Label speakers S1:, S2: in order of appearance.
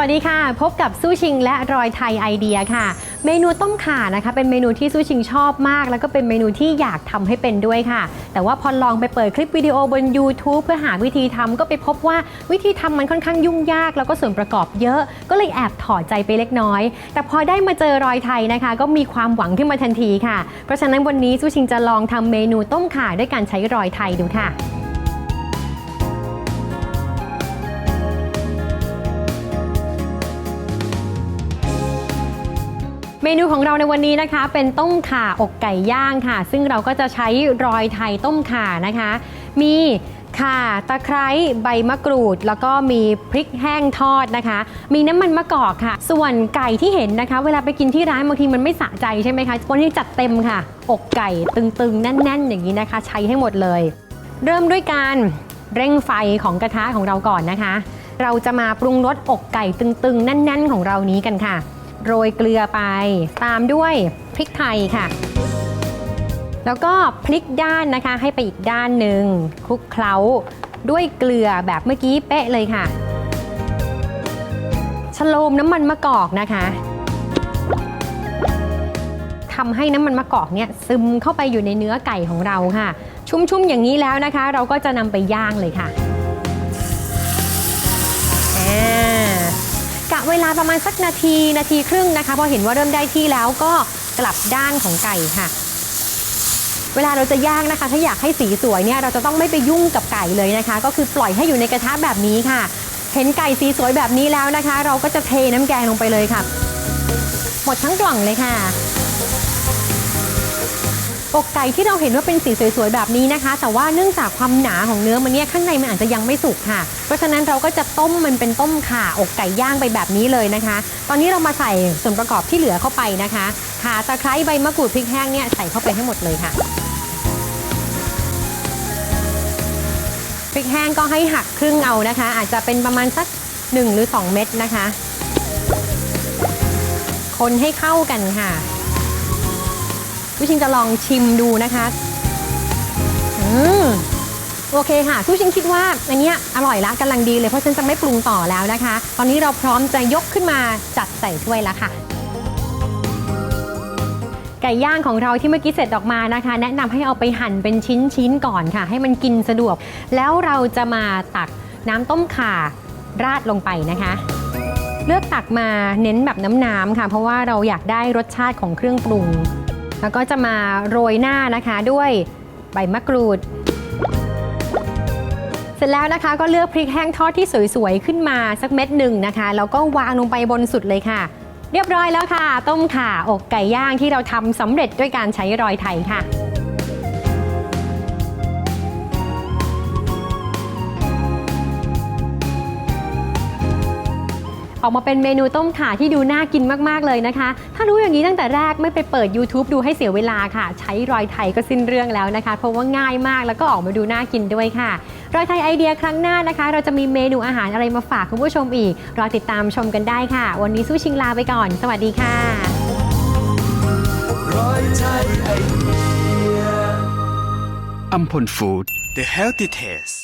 S1: วัสดีค่ะ พบกับสู้ชิงและรอยไทยไอเดียค่ะ เมนูต้มข่านะคะ เป็นเมนูที่สู้ชิงชอบมาก แล้วก็เป็นเมนูที่อยากทำให้เป็นด้วยค่ะ แต่ว่าพอลองไปเปิดคลิปวิดีโอบน YouTube เพื่อหาวิธีทำก็ไปพบว่าวิธีทำมันค่อนข้างยุ่งยาก แล้วก็ส่วนประกอบเยอะ ก็เลยแอบถอดใจไปเล็กน้อย แต่พอได้มาเจอรอยไทยนะคะ ก็มีความหวังขึ้นมาทันทีค่ะ เพราะฉะนั้นวันนี้สู้ชิงจะลองทำเมนูต้มข่าด้วยการใช้รอยไทยดูค่ะ เมนูของเราในวันนี้นะคะ เป็นต้มข่าอกไก่ย่างค่ะ ซึ่งเราก็จะใช้รอยไทยต้มข่านะคะ มีข่าตะไคร้ใบมะกรูด แล้วก็มีพริกแห้งทอดนะคะ มีน้ำมันมะกอกค่ะ ส่วนไก่ที่เห็นนะคะ เวลาไปกินที่ร้านบางทีมันไม่สะใจใช่ไหมคะวันนี้จัดเต็มค่ะ อกไก่ตึงๆ แน่น ๆ อย่างนี้นะคะ ใช้ให้หมดเลย เริ่มด้วยการเร่งไฟของกระทะของเราก่อนนะคะ เราจะมาปรุงรสอกไก่ตึงๆ แน่น ๆ ของเรานี้กันค่ะ โรยเกลือไป ตามด้วยพริกไทยค่ะ แล้วก็พลิกด้านนะคะให้ไปอีกด้านหนึ่งคลุกเคล้าด้วยเกลือแบบเมื่อกี้เป๊ะเลยค่ะชโลมน้ำมันมะกอกนะคะทำให้น้ำมันมะกอกเนี่ยซึมเข้าไปอยู่ในเนื้อไก่ของเราค่ะ ชุ่มๆอย่างนี้แล้วนะคะ เราก็จะนำไปย่างเลยค่ะ กะเวลาประมาณสักนาทีนาทีครึ่งนะคะพอเห็นว่าเริ่มได้ที่แล้วก็กลับด้านของไก่ค่ะ เวลาเราจะย่างนะคะ ถ้าอยากให้สีสวยเนี่ยเราจะต้องไม่ไปยุ่งกับไก่เลยนะคะ ก็คือปล่อยให้อยู่ในกระทะแบบนี้ค่ะ เห็นไก่สีสวยแบบนี้แล้วนะคะ เราก็จะเทน้ำแกงลงไปเลยค่ะ หมดทั้งกล่องเลยค่ะ อกไก่ที่เราเห็นว่าเป็นสีสวยๆแบบนี้นะคะ แต่ว่าเนื่องจากความหนาของเนื้อมันเนี่ยข้างในมันอาจจะยังไม่สุกค่ะ เพราะฉะนั้นเราก็จะต้มมันเป็นต้มข่าอกไก่ย่างไปแบบนี้เลยนะคะ ตอนนี้เรามาใส่ส่วนประกอบที่เหลือเข้าไปนะคะข่าตะไคร้ใบมะกรูดพริกแห้งเนี่ยใส่เข้าไปให้หมดเลยค่ะพริกแห้งก็ให้หักครึ่งเอานะคะ อาจจะเป็นประมาณสัก 1 หรือ 2 เม็ดนะคะ คนให้เข้ากันค่ะ ผู้ชิงจะลองชิมดูนะคะอืมโอเคค่ะผู้ชิงคิดว่าอันเนี้ยอร่อยละกำลังดีเลยเพราะฉันจะไม่ปรุงต่อแล้วนะคะ ตอนนี้เราพร้อมจะยกขึ้นมาจัดใส่ถ้วยแล้วค่ะไก่ย่างของเราที่เมื่อกี้เสร็จออกมานะคะ แนะนำให้เอาไปหั่นเป็นชิ้นๆก่อนค่ะ ให้มันกินสะดวก แล้วเราจะมาตักน้ำต้มข่าราดลงไปนะคะ เลือกตักมาเน้นแบบน้ำๆค่ะ เพราะว่าเราอยากได้รสชาติของเครื่องปรุง แล้วก็จะมาโรยหน้านะคะด้วยใบมะกรูด เสร็จแล้วนะคะก็เลือกพริกแห้งทอดที่สวยๆ ขึ้นมาสักเม็ดหนึ่งนะคะแล้วก็วางลงไปบนสุดเลยค่ะ เรียบร้อยแล้วค่ะ ต้มข่าอกไก่ย่างที่เราทำสำเร็จด้วยการใช้รอยไทยค่ะ ออกมาเป็นเมนูต้มข่าที่ดูน่ากินมากๆเลยนะคะ ถ้ารู้อย่างนี้ตั้งแต่แรกไม่ไปเปิด YouTube ดูให้เสียเวลาค่ะ ใช้รอยไทยก็สิ้นเรื่องแล้วนะคะ เพราะว่าง่ายมากแล้วก็ออกมาดูน่ากินด้วยค่ะ รอยไทยไอเดียครั้งหน้านะคะ เราจะมีเมนูอาหารอะไรมาฝากคุณผู้ชมอีก รอติดตามชมกันได้ค่ะ วันนี้สู้ชิงลาไปก่อน สวัสดีค่ะ
S2: อัมพลฟู้ด The Healthy Taste